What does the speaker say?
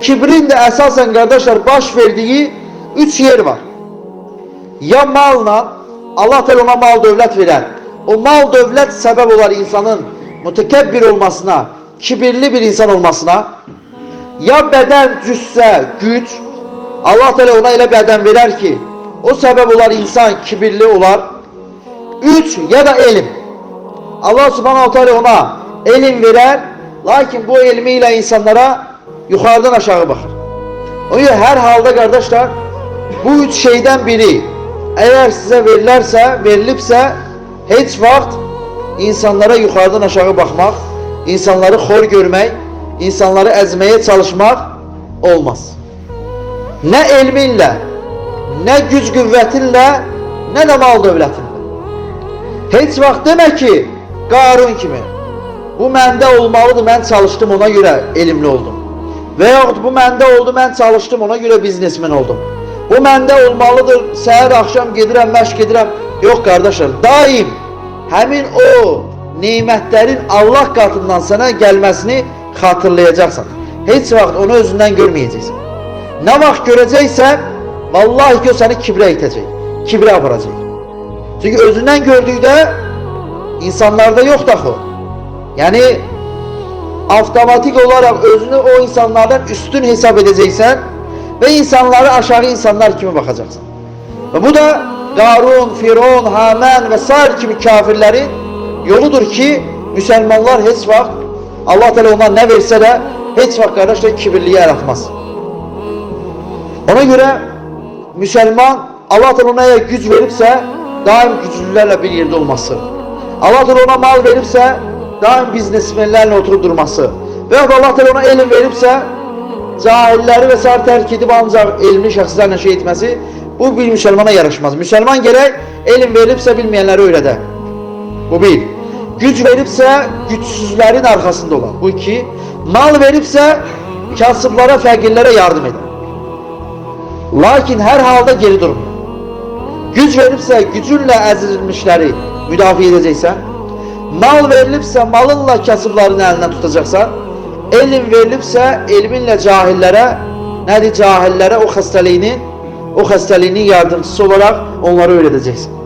Kibrin de esasen kardeşler baş verdiği üç yer var. Ya malla, Allah Teala ona mal dövlet veren. O mal dövlet sebep olar insanın mütekebbir olmasına, kibirli bir insan olmasına. Ya beden, cüsse, güç. Allah Teala ona ile beden verer ki o sebep olar insan kibirli olar. Üç ya da elim. Allah subhanahu teala ona elim verer. Lakin bu ilmiyle insanlara yukarıdan aşağı bakır. O yüzden her halde kardeşler bu üç şeyden biri eğer size verilerse, verilipse hiç vakit insanlara yukarıdan aşağı bakmak, insanları hor görmek, insanları ezmeye çalışmak olmaz. Ne ilminle, ne güc qüvvətinlə, nə də mal dövlətinlə. Heç vaxt demə ki, Qarun kimi. Bu məndə olmalıdır, mən çalışdım ona görə elmli oldum. Və yaxud bu məndə oldu, mən çalışdım ona görə biznesmen oldum. Bu məndə olmalıdır, səhər axşam gedirəm, məşq edirəm. Yox qardaşlar, daim həmin o nemətlərin Allah qatından sənə gəlməsini xatırlayacaqsan. Heç vaxt onu özündən görməyəcəksən. Nə vaxt görəcəksən, vallahi ki o səni kibrə itəcək, kibrə aparacaq. Çünki özündən gördükdə insanlarda yoxdur axı. Yəni avtomatik olaraq özünü o insanlardan üstün hesab edəcəksən və insanlara aşağı insanlar kimi baxacaqsan. Və bu da Qarun, Firon, Haman və sair kimi kafirlərin yoludur ki, müsəlmanlar heç vaxt Allah Teala ona nə versə də heç vaxt qardaşlar kibirliyə yaratmaz. Ona görə müsəlman Allah Teala ona eğer güc veribsə, daim güclülərlə bir yerdə olması. Allah Teala ona mal veribsə, daim biznesmenlərlə oturub durması. Da Allah Teala ona elm veribsə, cahilləri və sair tərk edib ancaq elmli şəxslərlə şey etməsi bu bir müsəlmana yaraşmaz. Müsəlman gərək elm veribsə bilməyənləri öyrədə. Bu bir. Güc veribsə gücsüzlərin arxasında olan. Bu iki. Mal veribsə kasıblara, fəqirlərə yardım edən. Lakin hər halda geri durmuyor. Güc veribsə gücünlə əzilmişləri müdafiə edəcəksən. Mal verilibsə malınla kasıbların əlindən tutacaqsan. Elm verilibsə elminlə cahillərə, nədir cahillərə o xəstəliyinin, o xəstəliyinin yardımcısı olaraq onları öyrədəcəksən.